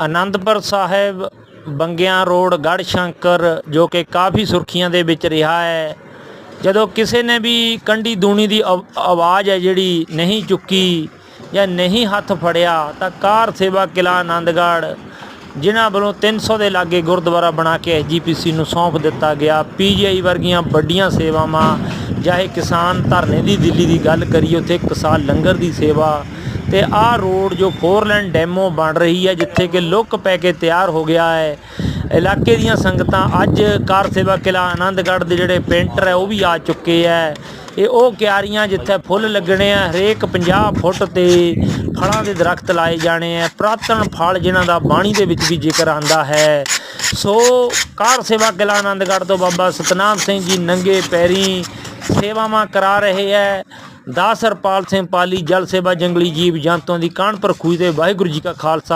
ਆਨੰਦਪੁਰ ਸਾਹਿਬ, ਬੰਗਿਆਂ road Garhshankar ਜੋ ਕਿ ਕਾਫੀ ਸੁਰਖੀਆਂ ਦੇ ਵਿੱਚ ਰਿਹਾ ਹੈ। ਜਦੋਂ ਕਿਸੇ ਨੇ ਵੀ ਕੰਢੀ ਦੂਣੀ ਦੀ ਆਵ- ਆਵਾਜ਼ ਹੈ ਜਿਹੜੀ ਨਹੀਂ ਚੁੱਕੀ ਜਾਂ ਨਹੀਂ ਹੱਥ ਫੜਿਆ, ਤਾਂ ਕਾਰ ਸੇਵਾ ਕਿਲਾ ਆਨੰਦਗੜ੍ਹ, ਜਿਨ੍ਹਾਂ ਵੱਲੋਂ 300 ਦੇ ਲਾਗੇ ਗੁਰਦੁਆਰਾ ਬਣਾ ਕੇ ਐਸਜੀਪੀਸੀ ਨੂੰ ਸੌਂਪ ਦਿੱਤਾ ਗਿਆ। ਪੀਜੀਆਈ ਵਰਗੀਆਂ ਵੱਡੀਆਂ ਸੇਵਾਵਾਂ, ਚਾਹੇ ਕਿਸਾਨ ਧਰਨੇ ਦੀ, ਦਿੱਲੀ ਦੀ ਗੱਲ ਕਰੀਏ, ਉੱਥੇ ਕਿਸਾਨ ਲੰਗਰ ਦੀ ਸੇਵਾ ਤੇ ਆਹ ਰੋਡ ਜੋ ਫੋਰ ਲੈਨ ਡੈਮੋ ਬਣ ਰਹੀ ਹੈ, ਜਿੱਥੇ ਕਿ ਲੁੱਕ ਪੈ ਕੇ ਤਿਆਰ ਹੋ ਗਿਆ ਹੈ। ਇਲਾਕੇ ਦੀਆਂ ਸੰਗਤਾਂ ਅੱਜ ਕਾਰ ਸੇਵਾ ਕਿਲਾ ਆਨੰਦਗੜ੍ਹ ਦੇ ਜਿਹੜੇ ਪੇਂਟਰ ਹੈ, ਉਹ ਵੀ ਆ ਚੁੱਕੇ ਹੈ। ਇਹ ਉਹ ਕਿਆਰੀਆਂ ਜਿੱਥੇ ਫੁੱਲ ਲੱਗਣੇ ਆ, ਹਰੇਕ 50 ਫੁੱਟ ਤੇ ਫਲਾਂ ਦੇ ਦਰਖਤ ਲਾਏ ਜਾਣੇ ਆ। ਪ੍ਰਾਤਨ ਫਲ ਜਿਨ੍ਹਾਂ ਦਾ ਬਾਣੀ ਦੇ ਵਿੱਚ ਵੀ ਜ਼ਿਕਰ ਆਂਦਾ ਹੈ। ਸੋ ਕਾਰ ਸੇਵਾ ਕਿਲਾ ਆਨੰਦਗੜ੍ਹ ਤੋਂ ਬਾਬਾ ਸਤਨਾਮ ਸਿੰਘ ਜੀ ਨੰਗੇ ਪੈਰੀ ਸੇਵਾਵਾਂ ਕਰਾ ਰਹੇ ਹੈ। ਦਾਸ ਹਰਪਾਲ ਸਿੰਘ ਪਾਲੀ ਜਲ ਸੇਵਾ ਜੰਗਲੀ ਜੀਵ ਜੰਤੂਆਂ ਦੀ ਕਾਨਪੁਰ ਖੂਹ ਤੇ ਵਾਹਿਗੁਰੂ ਜੀ ਕਾ ਖਾਲਸਾ।